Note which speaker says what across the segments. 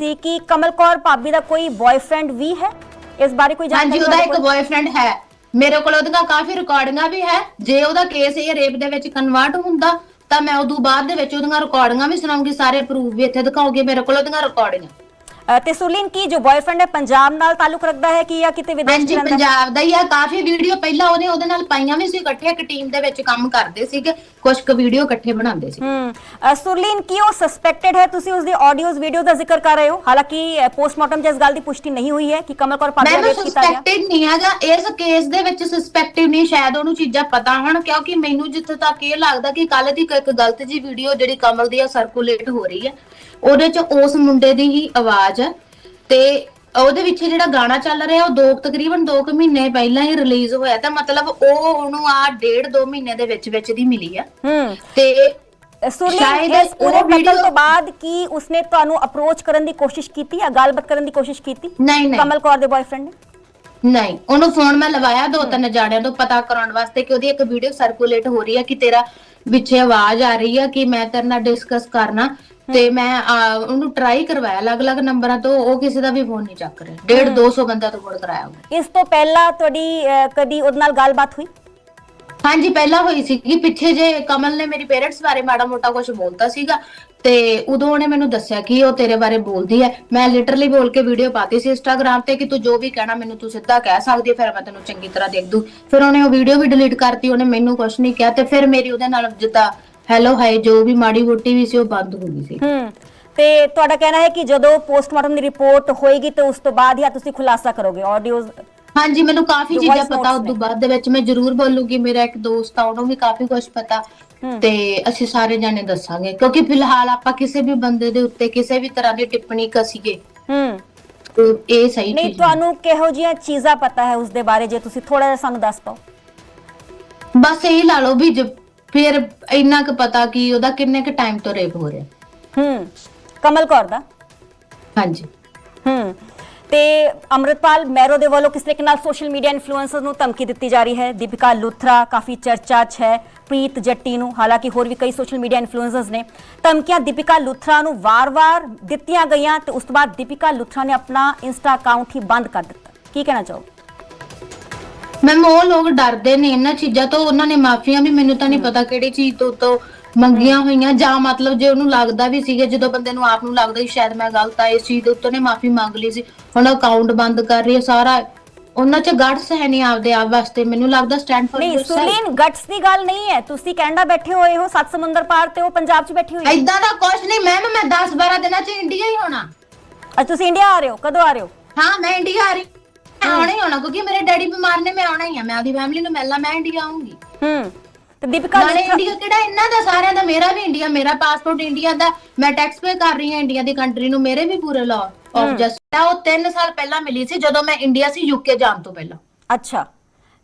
Speaker 1: ਸੀ ਕਿ ਕਮਲ ਕੌਰ ਭਾਬੀ ਦਾ ਕੋਈ ਬॉयਫ੍ਰੈਂਡ ਵੀ ਹੈ? ਇਸ ਬਾਰੇ ਕੋਈ
Speaker 2: ਹਾਂਜੀ
Speaker 1: ਜਾਣਕਾਰੀ
Speaker 2: ਉਹਦਾ ਇੱਕ? ਬॉयਫ੍ਰੈਂਡ ਹੈ। ਮੇਰੇ ਕੋਲ ਉਹਦੀਆਂ ਕਾਫੀ ਰਿਕਾਰਡਿੰਗਾਂ ਵੀ ਹੈ। ਜੇ ਉਹਦਾ ਕੇਸ ਇਹ ਰੇਪ ਦੇ ਵਿੱਚ ਕਨਵਰਟ ਹੁੰਦਾ ਤਾਂ ਮੈਂ ਉਦੋਂ ਬਾਅਦ ਦੇ ਵਿੱਚ ਉਹਦੀਆਂ ਰਿਕਾਰਡਿੰਗਾਂ ਵੀ ਸੁਣਾਉਂਗੀ ਸਾਰੇ ਪ੍ਰੂਫ ਵੀ ਇੱਥੇ ਦਿਖਾਉਂਗੀ ਮੇਰੇ ਕੋਲ ਉਹਦੀਆਂ ਰਿਕਾਰਡਿੰਗਾਂ
Speaker 1: ਅ, ਤੇ ਸੁਲੀਨ ਕੀ ਜੋ ਬॉयਫ੍ਰੈਂਡ ਹੈ ਪੰਜਾਬ ਨਾਲ ਤਾਲੁਕ ਰੱਖਦਾ ਹੈ ਕਿ ਜਾਂ ਕਿਤੇ ਵਿਦੇਸ਼
Speaker 2: ਹਾਂਜੀ
Speaker 1: ਰਹਿੰਦਾ ਹੈ?
Speaker 2: ਪੰਜਾਬ ਦਾ ਹੀ ਆ ਕਾਫੀ ਵੀਡੀਓ ਪਹਿਲਾਂ ਉਹਨੇ ਉਹਦੇ ਨਾਲ ਪਾਈਆਂ ਵੀ ਸੀ ਇਕੱਠੇ ਇੱਕ ਟੀਮ ਦੇ ਵਿੱਚ ਕੰਮ ਕਰਦੇ ਸੀਗੇ ਕੁਝ ਕੁ ਵੀਡੀਓ ਇਕੱਠੇ ਬਣਾਉਂਦੇ ਸੀ।
Speaker 1: ਹਮ ਅ, ਸੁਰਲੀਨ ਕੀ ਉਹ ਸਸਪੈਕਟਡ ਹੈ? ਤੁਸੀਂ ਉਸ ਦੀ ਆਡੀਓਜ਼ ਵੀਡੀਓ ਦਾ ਜ਼ਿਕਰ ਕਰ ਰਹੇ ਹੋ? ਹਾਲਾਂਕਿ ਪੋਸਟਮਾਰਟਮ 'ਚ ਇਸ ਗੱਲ ਦੀ ਪੁਸ਼ਟੀ ਨਹੀਂ ਹੋਈ ਹੈ ਕਿ ਕਮਲ ਕੌਰ ਭਾਬੀ
Speaker 2: ਮੈਂ
Speaker 1: ਦਾ ਰੇਪ ਕੀਤਾ ਗਿਆ।
Speaker 2: ਸਸਪੈਕਟਡ ਨਹੀਂ ਹੈਗਾ ਇਸ ਕੇਸ ਦੇ ਵਿੱਚ ਸਸਪੈਕਟਿਵ ਨਹੀਂ ਸ਼ਾਇਦ ਉਹਨੂੰ ਚੀਜ਼ਾਂ ਪਤਾ ਹੋਣ ਕਿਉਂਕਿ ਮੈਨੂੰ ਜਿੱਥੇ ਤੱਕ ਇਹ ਲੱਗਦਾ ਕਿ ਕੱਲ ਦੀ ਇੱਕ ਗਲਤ ਜੀ ਵੀਡੀਓ ਜਿਹੜੀ ਕਮਲ ਦੀ ਆ ਸਰਕੂਲੇਟ ਹੋ ਰਹੀ ਹੈ ਉਹਦੇ 'ਚ ਉਸ ਮੁੰਡੇ ਦੀ ਹੀ ਆਵਾਜ਼ ਹੈ ਤੇ ਉਹਦੇ ਵਿੱਚ ਜਿਹੜਾ ਗਾਣਾ ਚੱਲ ਰਿਹਾ ਉਹ ਦੋ ਤਕਰੀਬਨ 2 ਮਹੀਨੇ ਪਹਿਲਾਂ ਹੀ ਰਿਲੀਜ਼ ਹੋਇਆ ਤਾਂ ਮਤਲਬ ਉਹ ਉਹਨੂੰ ਆ ਡੇਢ 2 ਮਹੀਨੇ ਦੇ ਵਿੱਚ ਵਿੱਚ ਦੀ ਮਿਲੀ ਆ। ਤੇ ਸ਼ਾਇਦ
Speaker 1: ਇਸ ਪੂਰੇ
Speaker 2: video-
Speaker 1: ਤੋਂ ਬਾਅਦ ਕੀ ਉਸਨੇ ਤੁਹਾਨੂੰ ਅਪਰੋਚ ਕਰਨ ਦੀ ਕੋਸ਼ਿਸ਼ ਕੀਤੀ ਜਾਂ ਗੱਲਬਾਤ ਕਰਨ ਦੀ ਕੋਸ਼ਿਸ਼ ਕੀਤੀ?
Speaker 2: ਨਹੀਂ ਨਹੀਂ।
Speaker 1: ਕਮਲ ਕੌਰ ਦੇ ਬॉयਫ੍ਰੈਂਡ ਨੇ?
Speaker 2: ਨਹੀਂ ਉਹਨੂੰ ਫੋਨ ਮੈਂ ਲਵਾਇਆ ਦੋ ਤਿੰਨ ਜਾਣਿਆਂ ਤੋਂ ਪਤਾ ਕਰਾਉਣ ਵਾਸਤੇ ਕਿ ਉਹਦੀ ਇੱਕ ਵੀਡੀਓ ਸਰਕੂਲੇਟ ਹੋ ਰਹੀ ਹੈ ਕਿ ਤੇਰਾ ਪਿੱਛੇ ਆਵਾਜ਼ ਆ ਰਹੀ ਹੈ ਕਿ ਮੈਂ ਤੇਰੇ ਨਾਲ ਡਿਸਕਸ ਕਰਨਾ ਤੇ ਮੈਂ ਆ, ਉਹਨੂੰ ਟਰਾਈ ਕਰਵਾਇਆ ਅਲੱਗ-ਅਲੱਗ ਨੰਬਰਾਂ ਤੋਂ ਉਹ ਕਿਸੇ ਦਾ ਵੀ ਫੋਨ ਨਹੀਂ ਚੱਕ ਰਿਹਾ। ਡੇਢ 200 ਬੰਦਾ ਤੋਂ ਫੋਨ ਕਰਾਇਆ ਉਹਨੇ।
Speaker 1: ਇਸ ਤੋਂ ਪਹਿਲਾਂ ਤੁਹਾਡੀ ਕਦੀ ਉਹਦੇ ਨਾਲ ਗੱਲਬਾਤ ਹੋਈ?
Speaker 2: ਹਾਂਜੀ, ਪਹਿਲਾਂ ਹੋਈ ਸੀ ਪਿੱਛੇ ਜੇ ਕਮਲ ਨੇ ਮੇਰੀ ਪੇਰੈਂਟਸ ਬਾਰੇ ਮਾੜਾ ਮੋਟਾ ਕੁਝ ਬੋਲਤਾ ਸੀਗਾ, ਤੇ ਉਦੋਂ ਉਹਨੇ ਮੈਨੂੰ ਦੱਸਿਆ ਕਿ ਉਹ ਤੇਰੇ ਬਾਰੇ ਬੋਲਦੀ ਹੈ। ਮੈਂ ਲਿਟਰਲੀ ਬੋਲ ਕੇ ਵੀਡੀਓ ਪਾਤੀ ਸੀ ਇੰਸਟਾਗ੍ਰam ਤੇ ਕਿ ਤੂੰ ਜੋ ਵੀ ਕਹਿਣਾ ਮੈਨੂੰ ਤੂੰ ਸਿੱਧਾ ਕਹਿ ਸਕਦੀ ਹੈ, ਫਿਰ ਮੈਂ ਤੈਨੂੰ ਚੰਗੀ ਤਰ੍ਹਾਂ ਦੇਖ ਦੂ। ਫਿਰ ਉਹਨੇ ਉਹ ਵੀਡੀਓ ਵੀ ਡਿਲੀਟ ਕਰਤੀ, ਉਹਨੇ ਮੈਨੂੰ ਕੁਝ ਨਹੀਂ ਕਿਹਾ ਤੇ ਫਿਰ ਮੇਰੀ ਉਹਦੇ ਨਾਲ ਜਿੱਦਾਂ ਹੈਲੋ ਹਾਈ ਜੋ ਵੀ ਮਾੜੀ ਮੋਟੀ ਵੀ ਸੀ, ਉਹ ਬੰਦ ਹੋ ਗਈ ਸੀ।
Speaker 1: ਹਮ ਤੇ ਤੁਹਾਡਾ ਕਹਿਣਾ ਹੈ ਕਿ ਜਦੋਂ ਪੋਸਟਮਾਰਟਮ ਦੀ ਰਿਪੋਰਟ ਹੋਏਗੀ ਤੇ ਉਸ ਤੋਂ ਬਾਅਦ ਹੀ ਤੁਸੀਂ ਖੁਲਾਸਾ ਕਰੋਗੇ ਆਡੀਓਜ਼
Speaker 2: ਹਾਂਜੀ ਮੈਨੂੰ ਕਾਫੀ ਚੀਜ਼ਾਂ ਪਤਾ ਉਸ ਤੋਂ ਬਾਅਦ ਦੇ ਵਿੱਚ ਮੈਂ ਜ਼ਰੂਰ ਬੋਲੂਗੀ ਮੇਰਾ ਇੱਕ ਦੋਸਤ ਆ ਉਹਨੂੰ ਵੀ ਕਾਫੀ ਕੁਝ ਪਤਾ। ਤੇ ਅਸੀਂ ਸਾਰੇ ਜਾਣੇ ਦੱਸਾਂਗੇ ਕਿਉਂਕਿ ਫਿਲਹਾਲ ਆਪਾਂ ਕਿਸੇ ਵੀ ਬੰਦੇ ਦੇ ਉੱਤੇ ਕਿਸੇ ਵੀ ਤਰ੍ਹਾਂ ਦੀ ਟਿੱਪਣੀ ਕਸੀਏ। ਤੇ ਇਹ ਸਹੀ
Speaker 1: ਨਹੀਂ। ਤੁਹਾਨੂੰ ਕਿਹੋ ਜਿਹੀਆਂ ਚੀਜ਼ਾਂ ਪਤਾ ਹੈ ਉਸ ਦੇ ਬਾਰੇ ਜੇ ਤੁਸੀਂ ਥੋੜਾ ਜਿਹਾ ਸਾਨੂੰ ਦੱਸ ਪਾਓ?
Speaker 2: ਬਸ ਇਹ ਲਾ ਲਓ ਵੀ ਫਿਰ ਇੰਨਾ ਕੁ ਪਤਾ ਕਿ ਉਹਦਾ ਕਿੰਨੇ ਕੁ ਟਾਈਮ ਤੋਂ ਰੇਪ ਹੋ ਰਿਹਾ।
Speaker 1: ਹਮ ਕਮਲ ਕੌਰ ਦਾ?
Speaker 2: ਹਾਂਜੀ।
Speaker 1: ਹਮ ਤੇ ਅੰਮ੍ਰਿਤਪਾਲ ਮੈਰੋ ਦੇ ਵੱਲੋਂ ਕਿਸ ਤਰੀਕੇ ਨਾਲ ਸੋਸ਼ਲ ਮੀਡੀਆ ਇਨਫਲੂਐਂਸਰ ਨੂੰ ਧਮਕੀ ਦਿੱਤੀ ਜਾ ਰਹੀ ਹੈ? ਦੀਪਿਕਾ ਲੁਥਰਾ ਕਾਫੀ ਚਰਚਾ 'ਚ ਹੈ, ਪ੍ਰੀਤ ਜੱਟੀ ਨੂੰ, ਹਾਲਾਂਕਿ ਹੋਰ ਵੀ ਕਈ ਸੋਸ਼ਲ ਮੀਡੀਆ ਇਨਫਲੂਐਂਸਰਸ ਨੇ। ਧਮਕੀਆਂ ਦੀਪਿਕਾ ਲੁਥਰਾ ਨੂੰ ਵਾਰ-ਵਾਰ ਦਿੱਤੀਆਂ ਗਈਆਂ ਤੇ ਉਸ ਤੋਂ ਬਾਅਦ ਦੀਪਿਕਾ ਲੁਥਰਾ ਨੇ ਆਪਣਾ ਇੰਸਟਾ ਅਕਾਊਂਟ ਹੀ ਬੰਦ ਕਰ ਦਿੱਤਾ। ਕੀ ਕਹਿਣਾ ਚਾਹੋਗੇ?
Speaker 2: ਮੈਮ, ਉਹ ਲੋਕ ਡਰਦੇ ਨੇ ਇਹਨਾਂ ਚੀਜ਼ਾਂ ਤੋਂ, ਉਹਨਾਂ ਨੇ ਮਾਫੀਆਂ ਵੀ, ਮੈਨੂੰ ਤਾਂ ਨਹੀਂ ਪਤਾ ਕਿਹੜੀ ਚੀਜ਼ ਤੋਂ ਤੋਂ ਮੰਗੀਆਂ ਹੋਈਆਂ ਜਾਂ ਮਤਲਬ ਜੇ ਉਹਨੂੰ ਲੱਗਦਾ ਵੀ ਸੀਗਾ ਜਦੋਂ ਬੰਦੇ ਨੂੰ ਆਪ ਨੂੰ ਲੱਗਦਾ ਕਿ ਸ਼ਾਇਦ ਮੈਂ ਗਲਤ ਆ ਇਸ ਚੀਜ਼ ਦੇ ਉੱਤੇ ਨੇ ਮਾਫੀ ਮੰਗ ਲਈ ਸੀ। ਹੁਣ ਅਕਾਊਂਟ ਬੰਦ ਕਰ ਰਹੀ ਹੈ ਸਾਰਾ ਉਹਨਾਂ ਚ ਗਟਸ ਹੈ ਨਹੀਂ ਆਪਦੇ ਆਪ ਵਾਸਤੇ ਮੈਨੂੰ ਲੱਗਦਾ ਸਟੈਂਡ ਫॉर
Speaker 1: ਨਹੀਂ ਸੁਲੀਨ ਗਟਸ ਦੀ ਗੱਲ ਨਹੀਂ ਹੈ। ਤੁਸੀਂ ਕੈਨੇਡਾ ਬੈਠੇ ਹੋਏ ਹੋ ਸੱਤ ਸਮੁੰਦਰ ਪਾਰ ਤੇ ਉਹ ਪੰਜਾਬ 'ਚ ਬੈਠੀ ਹੋਈ ਹੈ।
Speaker 2: ਇਦਾਂ ਦਾ ਕੁਝ ਨਹੀਂ ਮੈਮ ਮੈਂ 10 12 ਦਿਨਾਂ ਚ ਇੰਡੀਆ ਹੀ ਹੋਣਾ।
Speaker 1: ਅੱਜ ਤੁਸੀਂ ਇੰਡੀਆ ਆ ਰਹੇ ਹੋ? ਕਦੋਂ ਆ ਰਹੇ ਹੋ?
Speaker 2: ਹਾਂ ਮੈਂ ਇੰਡੀਆ ਆ ਰਹੀ। ਆਉਣਾ ਹੀ ਹੋਣਾ ਕਿਉਂਕਿ ਮੇਰੇ ਡੈਡੀ ਬਿਮਾਰ ਨੇ ਮੈਂ ਆਉਣਾ ਹੀ ਆ। ਮੈਂ ਆਪਦੀ ਫੈਮਿਲੀ ਨੂੰ ਮਿਲਣਾ ਮੈਂ ਇੰਡੀਆ ਆਉਂਗੀ
Speaker 1: ਹਮ ਤੇ ਦੀਪਿਕਾ
Speaker 2: ਨਾਲੇ ਇੰਡੀਆ ਕਿਹੜਾ ਇਹਨਾਂ ਦਾ ਸਾਰਿਆਂ ਦਾ ਮੇਰਾ ਵੀ ਇੰਡੀਆ ਮੇਰਾ ਪਾਸਪੋਰਟ ਇੰਡੀਆ ਦਾ। ਮੈਂ ਟੈਕਸ ਪੇ ਕਰ ਰਹੀ ਹਾਂ ਇੰਡੀਆ ਦੀ ਕੰਟਰੀ ਨੂੰ ਮੇਰੇ ਵੀ ਪੂਰੇ ਲਾਅ ਆਫ ਜਸਟ ਉਹ 3 ਸਾਲ ਪਹਿਲਾਂ ਮਿਲੀ ਸੀ ਜਦੋਂ ਮੈਂ ਇੰਡੀਆ ਸੀ ਯੂਕੇ ਜਾਣ ਤੋਂ ਪਹਿਲਾਂ।
Speaker 1: ਅੱਛਾ।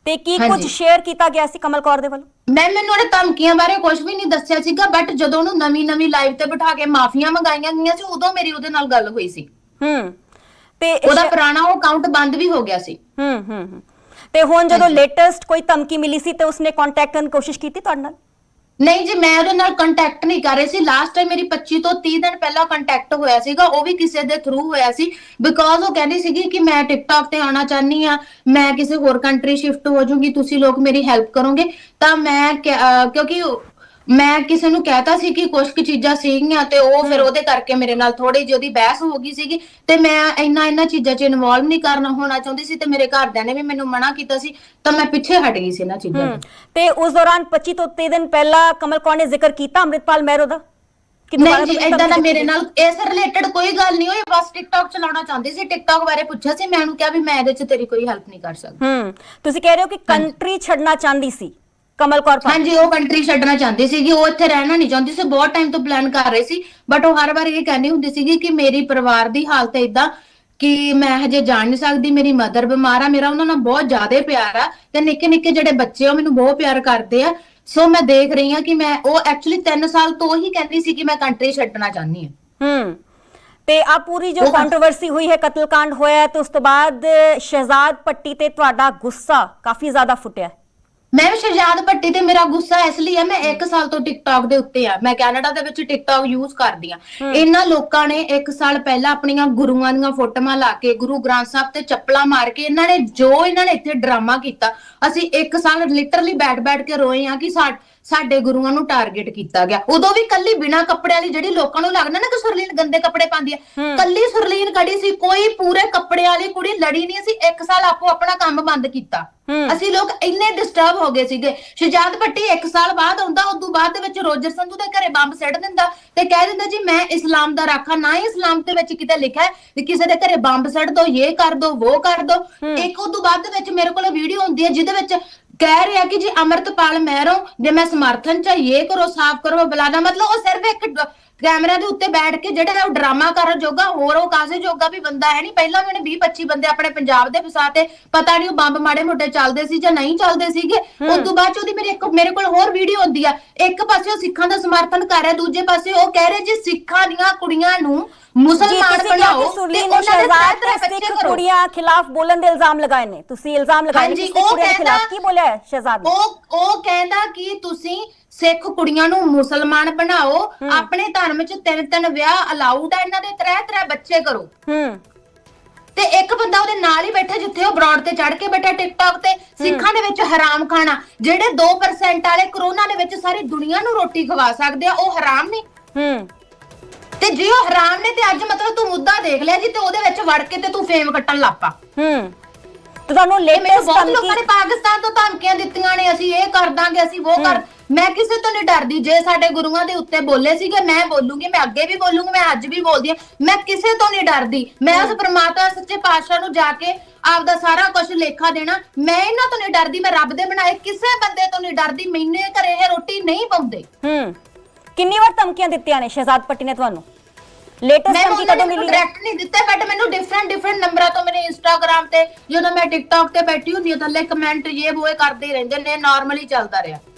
Speaker 1: ਤੇ ਕੀ ਕੁਝ। ਸ਼ੇਅਰ ਕੀਤਾ ਗਿਆ ਸੀ ਕਮਲ ਕੌਰ ਦੇ ਵੱਲੋਂ?
Speaker 2: ਮੈਂ ਮੈਨੂੰ ਉਹਨੇ ਧਮਕੀਆਂ ਬਾਰੇ ਕੁਝ ਵੀ ਨਹੀਂ ਦੱਸਿਆ ਸੀਗਾ ਬਟ ਜਦੋਂ ਉਹਨੂੰ ਨਵੀਂ ਨਵੀਂ ਲਾਈਵ ਤੇ ਬਿਠਾ ਕੇ ਮਾਫੀਆਂ ਮੰਗਾਈਆਂ ਗਈਆਂ ਸੀ ਉਦੋਂ ਮੇਰੀ ਉਹਦੇ ਨਾਲ ਗੱਲ ਹੋਈ ਸੀ।
Speaker 1: ਹਮ ਤੇ
Speaker 2: ਉਹਦਾ ਪੁਰਾਣਾ ਉਹ ਅਕਾਊਂਟ ਬੰਦ ਵੀ ਹੋ ਗਿਆ ਸੀ।
Speaker 1: ਹਮ ਹਮ। ਤੇ ਹੁਣ ਜਦੋਂ ਲੇਟੈਸਟ ਕੋਈ ਧਮਕੀ ਮਿਲੀ ਸੀ ਤੇ ਉਸਨੇ ਕੰਟੈਕਟ ਕਰਨ ਦੀ ਕੋਸ਼ਿਸ਼ ਕੀਤੀ ਤੁਹਾਡੇ ਨਾਲ?
Speaker 2: ਨਹੀਂ ਜੀ ਮੈਂ ਉਹਦੇ ਨਾਲ ਕੰਟੈਕਟ ਨਹੀਂ ਕਰ ਰਹੀ ਸੀ। ਲਾਸਟ ਟਾਈਮ ਮੇਰੀ 25 ਤੋਂ 30 ਦਿਨ ਪਹਿਲਾਂ ਕੰਟੈਕਟ ਹੋਇਆ ਸੀਗਾ ਉਹ ਵੀ ਕਿਸੇ ਦੇ ਥਰੂ ਹੋਇਆ ਸੀ। ਬਿਕੋਜ਼ ਉਹ ਕਹਿੰਦੀ ਸੀਗੀ ਕਿ ਮੈਂ ਟਿਕਟੌਕ ਤੇ ਆਉਣਾ ਚਾਹਨੀ ਆ ਮੈਂ ਕਿਸੇ ਹੋਰ ਕੰਟਰੀ ਸ਼ਿਫਟ ਹੋ ਜਾਊਂਗੀ ਤੁਸੀਂ ਲੋਕ ਮੇਰੀ ਹੈਲਪ ਕਰੋਗੇ। ਤਾਂ ਮੈਂ ਕਿਉਂਕਿ ਮੈਂ ਕਿਸੇ ਨੂੰ ਕਹਿਤਾ ਸੀ ਕਿ ਕੁਝ ਕੁ ਚੀਜ਼ਾਂ ਸੀਗੀਆਂ ਤੇ ਉਹ ਫਿਰ ਉਹਦੇ ਕਰਕੇ ਮੇਰੇ ਨਾਲ ਥੋੜੀ ਜਿਹੀ ਉਹਦੀ ਬਹਿਸ ਹੋ ਗਈ ਸੀਗੀ ਤੇ ਮੈਂ ਇੰਨਾ ਇੰਨਾ ਚੀਜ਼ਾਂ 'ਚ ਇਨਵੋਲਵ ਨਹੀਂ ਕਰਨਾ ਹੋਣਾ ਚਾਹੁੰਦੀ ਸੀ ਤੇ ਮੇਰੇ ਘਰਦਿਆਂ ਨੇ ਵੀ ਮੈਨੂੰ ਮਨਾ ਕੀਤਾ ਸੀ ਤਾਂ ਮੈਂ ਪਿੱਛੇ ਹਟ ਗਈ ਸੀ ਇਹਨਾਂ ਚੀਜ਼ਾਂ ਤੋਂ
Speaker 1: ਉਸ ਦੌਰਾਨ 25 ਤੋਂ 30 ਦਿਨ ਪਹਿਲਾਂ ਕਮਲ ਕੌਰ ਨੇ ਜ਼ਿਕਰ ਕੀਤਾ ਅੰਮ੍ਰਿਤਪਾਲ ਮਹਿਰੋ ਦਾ? ਕਿ
Speaker 2: ਨਹੀਂ ਜੀ ਇਦਾਂ ਦਾ ਮੇਰੇ? ਨਾਲ ਇਸ ਰਿਲੇਟਡ ਕੋਈ ਗੱਲ ਨਹੀਂ ਹੋਈ ਬਸ ਟਿਕਟੌਕ ਚਲਾਉਣਾ ਚਾਹੁੰਦੀ ਸੀ ਟਿਕਟੌਕ ਬਾਰੇ ਪੁੱਛਿਆ ਸੀ ਮੈਂ ਉਹਨੂੰ ਕਿਹਾ ਵੀ ਮੈਂ ਇਹਦੇ 'ਚ ਤੇਰੀ ਕੋਈ ਹੈਲਪ ਨਹੀਂ ਕਰ ਸਕਦੀ।
Speaker 1: ਹਮ ਤੁਸੀਂ ਕਹਿ ਰਹੇ ਹੋ ਕਿ ਕੰਟਰੀ ਛੱਡਣਾ ਚਾਹੁੰਦੀ ਸੀ। ਕਮਲ ਕੌਰ ਭਾਬੀ।
Speaker 2: ਹਾਂਜੀ ਉਹ ਕੰਟਰੀ ਛੱਡਣਾ ਚਾਹੁੰਦੀ ਸੀਗੀ ਉਹ ਇੱਥੇ ਰਹਿਣਾ ਨਹੀਂ ਚਾਹੁੰਦੀ ਸੀ ਬਹੁਤ ਟਾਈਮ ਤੋਂ ਪਲਾਨ ਕਰ ਰਹੀ ਸੀ ਬਟ ਉਹ ਹਰ ਵਾਰ ਇਹ ਕਹਿੰਦੀ ਹੁੰਦੀ ਸੀਗੀ ਕਿ ਮੇਰੀ ਪਰਿਵਾਰ ਦੀ ਹਾਲਤ ਇਦਾਂ ਕਿ ਮੈਂ ਹਜੇ ਜਾਣ ਨਹੀਂ ਸਕਦੀ ਮੇਰੀ ਮਦਰ ਬਿਮਾਰ ਆ ਮੇਰਾ ਉਹਨਾਂ ਨਾਲ ਬਹੁਤ ਜ਼ਿਆਦਾ ਪਿਆਰ ਆ ਤੇ ਨਿੱਕੇ ਨਿੱਕੇ ਜਿਹੜੇ ਬੱਚੇ ਆ ਉਹ ਮੈਨੂੰ ਬਹੁਤ ਪਿਆਰ ਕਰਦੇ ਆ। ਸੋ ਮੈਂ ਦੇਖ ਰਹੀ ਆ ਕਿ ਮੈਂ ਉਹ ਐਕਚੁਅਲੀ 3 ਸਾਲ ਤੋਂ ਹੀ ਕਹਿੰਦੀ ਸੀ ਕਿ ਮੈਂ ਕੰਟਰੀ ਛੱਡਣਾ ਚਾਹੁੰਦੀ ਆ
Speaker 1: ਹਮ ਤੇ ਆ ਪੂਰੀ ਜੋ ਕੰਟਰੋਵਰਸੀ ਹੋਈ ਹੈ ਕਤਲकांड ਹੋਇਆ ਹੈ ਤੇ ਉਸ ਤੋਂ ਬਾਅਦ ਸ਼ਹਿਜ਼ਾਦ ਪੱਟੀ ਤੇ ਤੁਹਾਡਾ ਗੁੱਸਾ ਕਾਫੀ ਜ਼ਿਆਦਾ ਫੁੱਟਿਆ ਹੈ।
Speaker 2: ਮੈਂ ਸ਼ਹਜ਼ਾਦ ਭੱਟੀ ਤੇ ਮੇਰਾ ਗੁੱਸਾ ਇਸ ਲਈ ਹੈ ਮੈਂ 1 ਸਾਲ ਤੋਂ ਟਿਕਟੌਕ ਦੇ ਉੱਤੇ ਆ। ਮੈਂ ਕੈਨੇਡਾ ਦੇ ਵਿੱਚ ਟਿਕਟੌਕ ਯੂਜ਼ ਕਰਦੀ ਆ। ਇਹਨਾਂ ਲੋਕਾਂ ਨੇ 1 ਸਾਲ ਪਹਿਲਾਂ ਆਪਣੀਆਂ ਗੁਰੂਆਂ ਦੀਆਂ ਫੋਟੋਆਂ ਲਾ ਕੇ ਗੁਰੂ ਗ੍ਰੰਥ ਸਾਹਿਬ ਤੇ ਚੱਪਲਾਂ ਮਾਰ ਕੇ ਇਹਨਾਂ ਨੇ ਜੋ ਇਹਨਾਂ ਨੇ ਇੱਥੇ ਡਰਾਮਾ ਕੀਤਾ ਅਸੀਂ 1 ਸਾਲ ਲਿਟਰਲੀ ਬੈਠ-ਬੈਠ ਕੇ ਰੋਏ ਆ ਕਿ ਸਾ- ਸਾਡੇ ਗੁਰੂਆਂ ਨੂੰ ਟਾਰਗੇਟ ਕੀਤਾ ਗਿਆ। ਉਦੋਂ ਵੀ ਕੱਲੀ ਬਿਨਾ ਕੱਪੜਿਆਂ ਵਾਲੀ ਜਿਹੜੀ ਲੋਕਾਂ ਨੂੰ ਲੱਗਦਾ ਨਾ ਕਿ ਸੁਰਲੀਨ ਗੰਦੇ ਕੱਪੜੇ ਪਾਉਂਦੀ ਹੈ। ਕੱਲੀ ਸੁਰਲੀਨ ਖੜੀ ਸੀ ਕੋਈ ਪੂਰੇ ਕੱਪੜਿਆਂ ਵਾਲੀ ਕੁੜੀ ਲੜੀ ਨਹੀਂ ਸੀ 1 ਸਾਲ ਆਪੋ ਆਪਣਾ ਕੰਮ ਬੰਦ ਕੀਤਾ। ਅਸੀਂ ਲੋਕ ਇੰਨੇ ਡਿਸਟਰਬ ਹੋ ਗਏ ਸੀਗੇ। ਸ਼ਹਜ਼ਾਦ ਭੱਟੀ 1 ਸਾਲ ਬਾਅਦ ਆਉਂਦਾ ਉਦੋਂ ਬਾਅਦ ਦੇ ਵਿੱਚ ਰੋਜਰ ਸੰਧੂ ਦੇ ਘਰੇ ਬੰਬ ਸਿੱਟ ਦਿੰਦਾ ਤੇ ਕਹਿ ਦਿੰਦਾ ਜੀ ਮੈਂ ਇਸਲਾਮ ਦਾ ਰਾਖਾ ਨਾ ਹੀ ਇਸਲਾਮ ਦੇ ਵਿੱਚ ਕਿਤੇ ਲਿਖਿਆ ਵੀ ਕਿਸੇ ਦੇ ਘਰੇ ਬੰਬ ਸਿੱਟ ਦੋ ਇਹ ਕਰ ਦੋ ਉਹ ਕਰ ਦੋ। ਇੱਕ ਉਦੋਂ ਬਾਅਦ ਦੇ ਵਿੱਚ ਮੇਰੇ ਕੋਲ ਵੀਡੀਓ ਹੁੰਦੀ ਹੈ ਜਿਹਦੇ ਵਿੱਚ ਕਹਿ ਰਿਹਾ ਕਿ ਜੀ ਅਮਰਤਪਾਲ ਮਹਿਰੋਂ ਜੇ ਮੈਂ ਸਮਰਥਨ ਚ ਇਹ ਕਰੋ, ਸਾਫ਼ ਕਰੋ ਬਲਾਨਾ ਮਤਲਬ ਉਹ ਸਿਰਫ ਇੱਕ ਕੈਮਰਾ ਦੇ ਉੱਤੇ ਬੈਠ ਕੇ ਜਿਹੜਾ ਉਹ ਡਰਾਮਾ ਕਰਨ ਜੋਗਾ ਹੋਰ ਉਹ ਕਾਸੇ ਜੋਗਾ ਵੀ ਬੰਦਾ ਹੈ ਨਹੀਂ। ਪਹਿਲਾਂ ਵੀ ਉਹਨੇ 20 25 ਬੰਦੇ ਆਪਣੇ ਪੰਜਾਬ ਦੇ ਫਸਾਤੇ ਪਤਾ ਨਹੀਂ ਉਹ ਬੰਬ ਮਾੜੇ ਮੋਟੇ ਚੱਲਦੇ ਸੀ ਜਾਂ ਨਹੀਂ ਚੱਲਦੇ ਸੀਗੇ। ਉਸ ਤੋਂ ਬਾਅਦ ਚ ਉਹਦੀ ਮੇਰੇ ਇੱਕ ਮੇਰੇ ਕੋਲ ਹੋਰ ਵੀਡੀਓ ਹੁੰਦੀ ਆ। ਇੱਕ ਪਾਸੇ ਉਹ ਸਿੱਖਾਂ ਦਾ ਸਮਰਥਨ ਕਰ ਰਿਹਾ ਦੂਜੇ ਪਾਸੇ ਉਹ ਕਹਿ ਰਿਹਾ ਜੀ ਸਿੱਖਾਂ ਦੀਆਂ ਕੁੜੀਆਂ ਨੂੰ ਮੁਸਲਮਾਨ ਬਣਾਓ ਤੇ ਉਹਨਾਂ ਦੇ ਬੱਚੇ
Speaker 1: ਸਿੱਖ ਕੁੜੀਆਂ ਖਿਲਾਫ ਬੋਲਣ ਦੇ ਇਲਜ਼ਾਮ ਲਗਾਏ ਨੇ। ਤੁਸੀਂ ਇਲਜ਼ਾਮ ਲਗਾਏ ਨੇ ਕਿ ਕੁੜੀਆਂ ਖਿਲਾਫ
Speaker 2: ਕਹਿੰਦਾ-
Speaker 1: ਕੀ ਬੋਲਿਆ ਹੈ ਸ਼ਹਿਜ਼ਾਦ
Speaker 2: ਉਹ ਉਹ ਕਹਿੰਦਾ ਕਿ ਤੁਸੀਂ ਸਿੱਖ ਕੁੜੀਆਂ ਨੂੰ ਮੁਸਲਮਾਨ ਬਣਾਓ ਆਪਣੇ ਧਰਮ 'ਚ ਤਿੰਨ ਤਿੰਨ ਵਿਆਹ ਅਲਾਉਡ ਆ ਇਹਨਾਂ ਦੇ ਤਰੇ ਤਰੇ ਬੱਚੇ ਕਰੋ।
Speaker 1: ਹੂੰ।
Speaker 2: ਤੇ ਇੱਕ ਬੰਦਾ ਉਹਦੇ ਨਾਲ ਹੀ ਬੈਠਾ ਜਿੱਥੇ ਉਹ ਬ੍ਰੌਡ ਤੇ ਚੜ ਕੇ ਬੈਠਾ ਟਿਕਟੌਕ ਤੇ ਸਿੱਖਾਂ ਦੇ ਵਿੱਚ ਹਰਾਮ ਖਾਣਾ ਜਿਹੜੇ 2% ਵਾਲੇ ਕਰੋਨਾ ਦੇ ਵਿੱਚ ਸਾਰੀ ਦੁਨੀਆ ਨੂੰ ਰੋਟੀ ਖਵਾ ਸਕਦੇ ਆ ਉਹ ਹਰਾਮ ਨਹੀਂ
Speaker 1: ਹੂੰ।
Speaker 2: ਤੇ ਜੇ ਉਹ ਹਰਾਮ ਨੇ ਤੇ ਅੱਜ ਮਤਲਬ ਤੂੰ ਮੁੱਦਾ ਦੇਖ ਲਿਆ ਜੀ ਤੇ ਉਹਦੇ ਵਿੱਚ ਵੜ ਕੇ ਤੇ ਤੂੰ ਫੇਮ ਕੱਟਣ ਲੱਪਾ
Speaker 1: ਹੂੰ। ਤੇ ਤੁਹਾਨੂੰ ਲੇਟੈਸਟ
Speaker 2: ਬਹੁਤ ਲੋਕਾਂ ਨੇ
Speaker 1: ਧਮਕੀ
Speaker 2: ਪਾਕਿਸਤਾਨ ਤੋਂ ਧਮਕੀਆਂ ਦਿੱਤੀਆਂ ਨੇ ਅਸੀਂ ਇਹ ਕਰ ਦਾਂਗੇ ਅਸੀਂ ਉਹ ਕਰ ਮੈਂ ਕਿਸੇ ਤੋਂ ਨਹੀਂ ਡਰਦੀ ਜੇ ਸਾਡੇ ਗੁਰੂਆਂ ਦੇ ਉੱਤੇ ਬੋਲੇ ਸੀਗੇ ਮੈਂ ਬੋਲੂੰਗੀ ਮੈਂ ਅੱਗੇ ਵੀ ਬੋਲੂੰਗੀ ਮੈਂ ਅੱਜ ਵੀ ਬੋਲਦੀ ਹਾਂ। ਮੈਂ ਕਿਸੇ ਤੋਂ ਨਹੀਂ ਡਰਦੀ। ਮੈਂ ਉਸ ਪ੍ਰਮਾਤਮਾ ਸੱਚੇ ਪਾਤਸ਼ਾਹ ਨੂੰ ਜਾ ਕੇ ਆਪਦਾ ਸਾਰਾ ਕੁਝ ਲੇਖਾ ਦੇਣਾ। ਮੈਂ ਇਹਨਾਂ ਤੋਂ ਨਹੀਂ ਡਰਦੀ ਮੈਂ ਰੱਬ ਦੇ ਬਣਾਏ ਕਿਸੇ ਬੰਦੇ ਤੋਂ ਨਹੀਂ ਡਰਦੀ। ਮੈਨੂੰ ਘਰੇ ਇਹ ਰੋਟੀ ਨਹੀਂ ਪਾਉਂਦੇ।
Speaker 1: ਹੂੰ ਕਿੰਨੀ ਵਾਰ ਧਮਕੀਆਂ ਦਿੱਤੀਆਂ ਨੇ ਸ਼ਹਿਜ਼ਾਦ ਪੱਟੀ ਨੇ ਤੁਹਾਨੂੰ? ਲੇਟੈਸਟ
Speaker 2: ਮੈਂ
Speaker 1: ਧਮਕੀ
Speaker 2: ਉਹਨਾਂ
Speaker 1: ਕਦੋਂ
Speaker 2: ਨੇ
Speaker 1: ਮਿਲੀ ਹੈ?
Speaker 2: ਡਾਇਰੈਕਟ ਨਹੀਂ ਦਿੱਤੇ ਬਟ ਮੈਨੂੰ ਡਿਫਰੈਂਟ ਡਿਫਰੈਂਟ ਨੰਬਰਾਂ ਤੋਂ ਮੇਰੇ ਇੰਸਟਾਗ੍ਰam ਤੇ ਜਦੋਂ ਮੈਂ ਟਿਕਟੌਕ ਤੇ ਬੈਠੀ ਹੁੰਦੀ ਹਾਂ ਥੱਲੇ ਕਮੈਂਟ ਇਹ ਇਹ ਕਰਦੇ ਹੀ ਰਹਿੰਦੇ ਨੇ ਨਾਰਮਲੀ ਚੱਲਦਾ ਰਿਹਾ।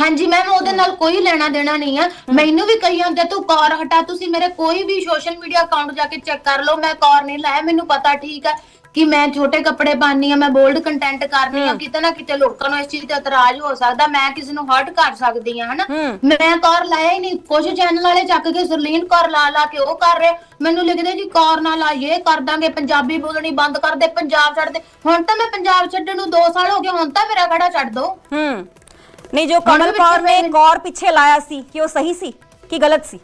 Speaker 2: ਹਾਂਜੀ ਮੈਮ ਉਹਦੇ ਨਾਲ ਕੋਈ ਲੈਣਾ ਦੇਣਾ ਨਹੀਂ ਆ। ਮੈਨੂੰ ਵੀ ਕਹੀ ਜਾਂਦੇ ਤੂੰ ਕੌਰ ਹਟਾ ਤੁਸੀਂ ਮੇਰੇ ਕੋਈ ਵੀ ਸੋਸ਼ਲ ਮੀਡੀਆ ਅਕਾਊਂਟ ਜਾ ਕੇ ਚੈੱਕ ਕਰ ਲਓ ਮੈਂ ਕੌਰ ਨਹੀਂ ਲਾਇਆ ਮੈਨੂੰ ਪਤਾ ਠੀਕ ਆ ਕਿ ਮੈਂ ਛੋਟੇ ਕੱਪੜੇ ਪਾਉਂਦੀ ਆ ਮੈਂ ਬੋਲਡ ਕੰਟੈਂਟ ਕਰਦੀ ਆ ਕਿਤੇ ਨਾ ਕਿਤੇ ਲੋਕਾਂ ਨੂੰ ਇਸ ਚੀਜ਼ ਤੇ ਇਤਰਾਜ਼ ਹੋ ਸਕਦਾ ਮੈਂ ਕਿਸੇ ਨੂੰ ਹਰਟ ਕਰ ਸਕਦੀ ਆ ਹਨਾ। ਮੈਂ ਕੌਰ ਲਾਇਆ ਹੀ ਨਹੀਂ ਕੁਝ ਚੈਨਲ ਵਾਲੇ ਚੱਕ ਕੇ ਸੁਰਲੀਨ ਕੌਰ ਲਾ ਲਾ ਕੇ ਉਹ ਕਰ ਰਹੇ ਮੈਨੂੰ ਲਿਖਦੇ ਜੀ ਕੌਰ ਨਾ ਲਾ ਇਹ ਕਰ ਦਾਂਗੇ ਪੰਜਾਬੀ ਬੋਲਣੀ ਬੰਦ ਕਰ ਦੇ ਪੰਜਾਬ ਛੱਡ ਦੇ ਹੁਣ ਤਾਂ ਮੈਂ ਪੰਜਾਬ ਛੱਡਣ ਨੂੰ 2 ਸਾਲ ਹੋ ਗਏ ਹੁਣ ਤਾਂ ਮੇਰਾ ਖੜਾ ਛੱਡ ਦੋ।
Speaker 1: ਹੂੰ ਨਹੀਂ ਜੋ ਕਮਲ ਕੌਰ ਨੇ ਕੌਰ ਪਿੱਛੇ ਲਾਇਆ ਸੀ ਕਿ ਉਹ ਸਹੀ ਸੀ ਕਿ ਗਲਤ ਸੀ?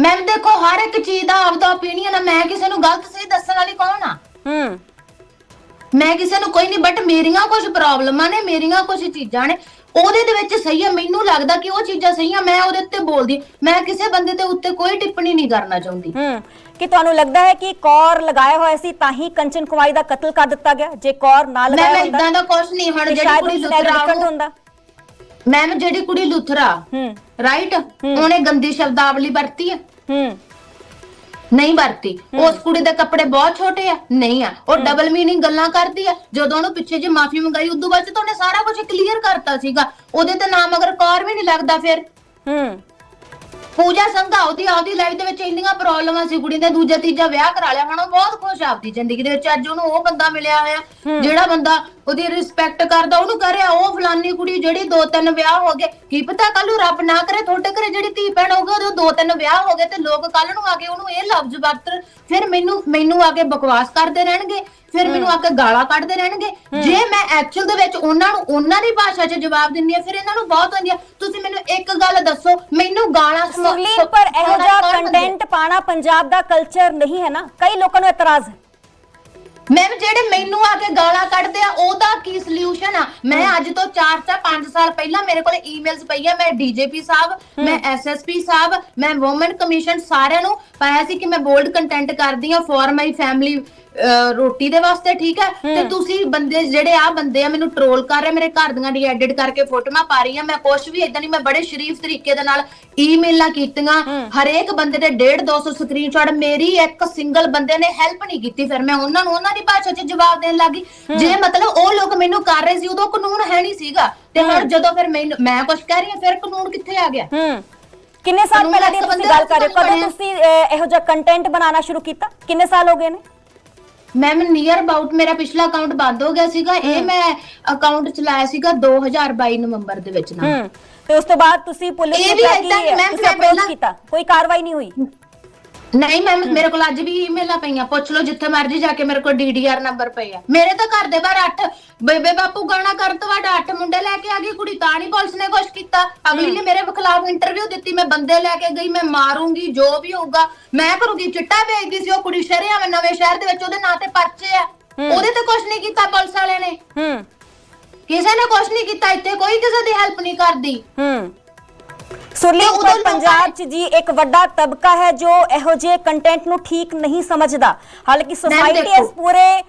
Speaker 2: ਮੈਮ ਦੇਖੋ ਹਰ ਇੱਕ ਚੀਜ਼ ਦਾ ਆਪਦਾ ਓਪੀਨੀਅਨ ਆ ਮੈਂ ਕਿਸੇ ਨੂੰ ਗਲਤ ਸਹੀ ਦੱਸਣ ਵਾਲੀ ਕੌਣ ਆ?
Speaker 1: ਹੂੰ।
Speaker 2: ਮੈਂ ਕਿਸੇ ਨੂੰ ਕੋਈ ਨਹੀਂ ਬਟ ਮੇਰੀਆਂ ਕੁਝ ਪ੍ਰੋਬਲਮਾਂ ਨੇ ਮੇਰੀਆਂ ਕੁਝ ਚੀਜ਼ਾਂ ਨੇ। ਉਹਦੇ ਦੇ ਵਿੱਚ ਸਹੀ ਆ ਮੈਨੂੰ ਲੱਗਦਾ ਕਿ ਉਹ ਚੀਜ਼ਾਂ ਸਹੀ ਆ ਮੈਂ ਉਹਦੇ ਉੱਤੇ ਬੋਲਦੀ। ਮੈਂ ਕਿਸੇ ਬੰਦੇ ਦੇ ਉੱਤੇ ਕੋਈ ਟਿੱਪਣੀ ਨਹੀਂ ਕਰਨਾ ਚਾਹੁੰਦੀ।
Speaker 1: ਹੂੰ। ਕਿ ਤੁਹਾਨੂੰ ਲੱਗਦਾ ਹੈ ਕਿ ਕੌਰ ਲਗਾਇਆ ਹੋਇਆ ਸੀ ਤਾਂ ਹੀ ਕੰਚਨ ਕੁਮਾਰੀ ਦਾ ਕਤਲ ਕਰ ਦਿੱਤਾ ਗਿਆ? ਜੇ ਕੌਰ ਨਾ
Speaker 2: ਮੈਂ
Speaker 1: ਲਗਾਇਆ ਹੁੰਦਾ
Speaker 2: ਇਦਾਂ ਦਾ ਕੁਝ ਨਹੀਂ ਹੁਣ
Speaker 1: ਤੇ
Speaker 2: ਜਿਹੜੀ
Speaker 1: ਸ਼ਾਇਦ
Speaker 2: ਕੁੜੀ
Speaker 1: ਉਸ ਹੁੰਦਾ
Speaker 2: ਮੈਮ ਜਿਹੜੀ ਕੁੜੀ ਲੁਥਰਾ
Speaker 1: ਹੂੰ।
Speaker 2: ਰਾਈਟ ਉਹਨੇ ਗੰਦੀ ਸ਼ਬਦਾਵਲੀ ਵਰਤੀ
Speaker 1: ਹੂੰ।
Speaker 2: ਨਹੀਂ ਵਰਤੀ। ਉਸ ਕੁੜੀ ਦੇ ਕੱਪੜੇ ਬਹੁਤ ਛੋਟੇ ਆ। ਨਹੀਂ ਆ। ਉਹ ਡਬਲ ਮੀਨਿੰਗ ਗੱਲਾਂ ਕਰਦੀ ਆ। ਜਦੋਂ ਉਹਨੂੰ ਪਿੱਛੇ ਜੇ ਮਾਫੀ ਮੰਗਾਈ ਉਦੋਂ ਬਾਅਦ 'ਚ ਤਾਂ ਉਹਨੇ ਸਾਰਾ ਕੁਝ ਕਲੀਅਰ ਕਰਤਾ ਸੀਗਾ। ਉਹਦੇ ਤੇ ਨਾਮ ਅਗਰ ਕੌਰ ਵੀ ਨਹੀਂ ਲੱਗਦਾ ਫਿਰ।
Speaker 1: ਹੂੰ।
Speaker 2: ਪੂਜਾ ਸੰਘਾ ਉਹਦੀ ਆਪਦੀ ਲਾਈਫ ਦੇ ਵਿੱਚ ਇੰਨੀਆਂ ਪ੍ਰੋਬਲਮਾਂ ਸੀ ਕੁੜੀ ਨੇ ਦੂਜਾ ਤੀਜਾ ਵਿਆਹ ਕਰਾ ਲਿਆ ਹੁਣ ਉਹ ਬਹੁਤ ਖੁਸ਼ ਆ ਆਪਦੀ ਜ਼ਿੰਦਗੀ ਦੇ ਵਿੱਚ। ਅੱਜ ਉਹਨੂੰ ਉਹ ਬੰਦਾ ਮਿਲਿਆ ਹੋਇਆ ਜਿਹੜਾ ਬੰਦਾ ਉਹਦੀ ਰਿਸਪੈਕਟ ਕਰਦਾ ਉਹਨੂੰ ਕਹ ਰਿਹਾ ਉਹ ਫਲਾਨੀ ਕੁੜੀ ਜਿਹੜੀ ਦੋ ਤਿੰਨ ਵਿਆਹ ਹੋ ਗਏ ਕੀ ਪਤਾ ਕੱਲ ਨੂੰ ਰੱਬ ਨਾ ਕਰੇ ਤੁਹਾਡੇ ਘਰੇ ਜਿਹੜੀ ਧੀ ਭੈਣ ਹੋਊਗੀ ਉਹਦੇ ਦੋ ਤਿੰਨ ਵਿਆਹ ਹੋ ਗਏ ਤੇ ਲੋਕ ਕੱਲ ਨੂੰ ਆ ਕੇ ਉਹਨੂੰ ਇਹ ਲਫ਼ਜ਼ ਵਰਤਣ ਫਿਰ ਮੈਨੂੰ ਮੈਨੂੰ ਆ ਕੇ ਬਕਵਾਸ ਕਰਦੇ ਰਹਿਣਗੇ। ਫਿਰ ਮੈਨੂੰ ਆ ਕੇ ਗਾਲਾਂ ਕੱਢਦੇ ਰਹਿਣਗੇ। ਜੇ ਮੈਂ ਐਕਚੁਅਲ ਦੇ ਵਿੱਚ ਉਹਨਾਂ ਨੂੰ ਉਹਨਾਂ ਦੀ ਭਾਸ਼ਾ 'ਚ ਜਵਾਬ ਦਿੰਦੀ ਆ ਫਿਰ ਇਹਨਾਂ ਨੂੰ ਬਹੁਤ ਹੁੰਦੀ ਆ। ਤੁਸੀਂ ਮੈਨੂੰ ਇੱਕ ਗੱਲ ਦੱਸੋ ਮੈਨੂੰ ਗਾਲਾਂ ਸੁਣਾ-
Speaker 1: ਪਰ ਇਹੋ
Speaker 2: ਸੁਣਾਉਣਾ
Speaker 1: ਜਿਹਾ
Speaker 2: ਕੌਣ ਬੰਦੇ?
Speaker 1: ਕੰਟੈਂਟ ਪਾਣਾ ਪੰਜਾਬ ਦਾ ਕਲਚਰ ਨਹੀਂ ਹੈ ਨਾ। ਕਈ ਲੋਕਾਂ ਨੂੰ ਇਤਰਾਜ਼ ਹੈ।
Speaker 2: ਮੈਮ ਜਿਹੜੇ ਮੈਨੂੰ ਆ ਕੇ ਗਾਲਾਂ ਕੱਢਦੇ ਆ ਉਹਦਾ ਕੀ ਸੋਲੂਸ਼ਨ ਆ? ਮੈਂ ਅੱਜ ਤੋਂ 4 ਜਾਂ 5 ਸਾਲ ਪਹਿਲਾਂ ਮੇਰੇ ਕੋਲ ਈਮੇਲਸ ਪਈਆਂ। ਮੈਂ ਡੀਜੀਪੀ ਸਾਹਿਬ ਮੈਂ ਐਸਐਸਪੀ ਸਾਹਿਬ ਮੈਂ ਔਮਨ ਕਮਿਸ਼ਨ ਸਾਰਿਆਂ ਨੂੰ ਪਾਇਆ ਸੀ ਕਿ ਮੈਂ ਬੋਲਡ ਕੰਟੈਂਟ ਕਰਦੀ ਆ ਫॉर ਮਾਈ ਫੈਮਿਲੀ ਰੋਟੀ ਦੇ ਵਾਸਤੇ ਠੀਕ ਹੈ? ਤੇ ਤੁਸੀਂ ਬੰਦੇ ਜਿਹੜੇ ਆ ਬੰਦੇ ਆ ਮੈਨੂੰ ਟਰੋਲ ਕਰ ਰਹੇ ਮੇਰੇ ਘਰ ਦੀਆਂ ਦੀ ਐਡਿਟ ਕਰਕੇ ਫੋਟੋਆਂ ਪਾ ਰਹੀ ਆ ਮੈਂ ਕੁਛ ਵੀ ਇਦਾਂ ਨਹੀਂ ਮੈਂ ਬੜੇ ਸ਼ਰੀਫ ਤਰੀਕੇ ਦੇ ਨਾਲ ਈਮੇਲਾਂ ਕੀਤੀਆਂ। ਹਰੇਕ ਬੰਦੇ ਦੇ 1.5 200 ਸਕਰੀਨਸ਼ਾਟ ਮੇਰੀ ਇੱਕ ਸਿੰਗਲ ਬੰਦੇ ਨੇ ਹੈਲਪ ਨਹੀਂ ਕੀਤੀ ਫਿਰ ਮੈਂ ਉਹਨਾਂ ਨੂੰ ਉਹਨਾਂ ਦੀ ਭਾਸ਼ਾ 'ਚ ਜਵਾਬ ਦੇਣ ਲੱਗੀ ਜੇ ਮਤਲਬ ਉਹ ਲੋਕ ਮੈਨੂੰ ਕਰ ਰਹੇ ਸੀ ਉਦੋਂ ਕਾਨੂੰਨ ਹੈ ਨਹੀਂ ਸੀਗਾ। ਤੇ ਹੁਣ ਜਦੋਂ ਫਿਰ ਮੈਂ ਕੁਛ ਕਹਿ ਰਹੀ ਹਾਂ ਫਿਰ ਕਾਨੂੰਨ ਕਿੱਥੇ ਆ ਗਿਆ?
Speaker 1: ਕਿੰਨੇ ਸਾਲ ਪਹਿਲਾਂ ਦੀ ਤੁਸੀਂ ਗੱਲ ਕਰ ਰਹੇ ਹੋ? ਕਦੋਂ। ਤੁਸੀਂ ਇਹੋ ਜਿਹਾ ਕੰਟੈਂਟ ਬਣਾਉਣਾ ਸ਼ੁਰੂ ਕੀਤਾ? ਕਿੰਨੇ ਸਾਲ ਹੋ ਗਏ ਨੇ?
Speaker 2: ਮੈਮ ਨੀਅਰ ਅਬਾਊਟ ਮੇਰਾ ਪਿਛਲਾ ਅਕਾਊਂਟ ਬੰਦ ਹੋ ਗਿਆ ਸੀਗਾ। ਇਹ ਮੈਂ ਅਕਾਊਂਟ ਚਲਾਇਆ ਸੀਗਾ 2022 ਨਵੰਬਰ ਦੇ ਵਿੱਚ ਨਾ।
Speaker 1: ਹੂੰ। ਤੇ ਉਸ ਤੋਂ ਬਾਅਦ ਤੁਸੀਂ ਪੁਲਿਸ
Speaker 2: ਇਹ
Speaker 1: ਨੂੰ
Speaker 2: ਵੀ
Speaker 1: ਕਿਹਾ
Speaker 2: ਏਦਾਂ
Speaker 1: ਕਿ
Speaker 2: ਹੀ, ਮੈਂ
Speaker 1: ਤੁਸੀਂ
Speaker 2: ਮੈਂ
Speaker 1: ਅਪਰੋਚ
Speaker 2: ਪਹਿਲਾਂ-
Speaker 1: ਕੀਤਾ। ਕੋਈ ਕਾਰਵਾਈ ਨਹੀਂ ਹੋਈ।
Speaker 2: ਨਹੀਂ ਮੈਮ ਮੇਰੇ ਕੋਲ ਅੱਜ ਵੀ ਈਮੇਲਾਂ ਪਈਆਂ ਪੁੱਛ ਲਓ ਜਿੱਥੇ ਮਰਜ਼ੀ ਜਾ ਕੇ ਮੇਰੇ ਕੋਲ ਡੀਡੀਆਰ ਨੰਬਰ ਪਏ ਆ। ਮੇਰੇ ਤਾਂ ਘਰ ਦੇ ਬਾਹਰ 8 ਬੇਬੇ ਬਾਪੂ ਗਾਣਾ ਕਰਨ ਤੋਂ ਬਾਅਦ 8 ਮੁੰਡੇ ਲੈ ਕੇ ਆ ਗਈ ਕੁੜੀ ਤਾਂ ਨਹੀਂ ਪੁਲਿਸ ਨੇ ਕੁਛ ਕੀਤਾ। ਅਗਲੀ ਨੇ ਮੇਰੇ ਖਿਲਾਫ ਇੰਟਰਵਿਊ ਦਿੱਤੀ ਮੈਂ ਬੰਦੇ ਲੈ ਕੇ ਗਈ ਮੈਂ ਮਾਰੂੰਗੀ ਜੋ ਵੀ ਹੋਊਗਾ ਮੈਂ ਕਰੂੰਗੀ ਚਿੱਟਾ ਵੇਚਦੀ ਸੀ ਉਹ ਕੁੜੀ ਸ਼ਹਿਰਿਆਂ ਨਵੇਂ ਸ਼ਹਿਰ ਦੇ ਵਿੱਚ ਉਹਦੇ ਨਾਂ ਤੇ ਪਰਚੇ ਆ। ਉਹਦੇ ਤੇ ਕੁਛ ਨਹੀਂ ਕੀਤਾ ਪੁਲਿਸ ਵਾਲਿਆਂ ਨੇ।
Speaker 1: ਹੂੰ।
Speaker 2: ਕਿਸੇ ਨੇ ਕੁਛ ਨਹੀਂ ਕੀਤਾ ਇੱਥੇ ਕੋਈ ਕਿਸੇ ਦੀ ਹੈਲਪ ਨਹੀਂ ਕਰਦੀ।
Speaker 1: ਹੂੰ। ਸੁਰਲੀਨ
Speaker 2: ਤੇ ਉਦੋਂ
Speaker 1: ਪੰਜਾਬ 'ਚ ਜੀ ਇੱਕ ਵੱਡਾ ਤਬਕਾ ਹੈ ਜੋ ਇਹੋ ਜਿਹੇ ਕੰਟੈਂਟ ਨੂੰ ਠੀਕ ਨਹੀਂ ਸਮਝਦਾ। ਹਾਲਾਂਕਿ ਸੋਸਾਇਟੀ। ਇਸ ਪੂਰੇ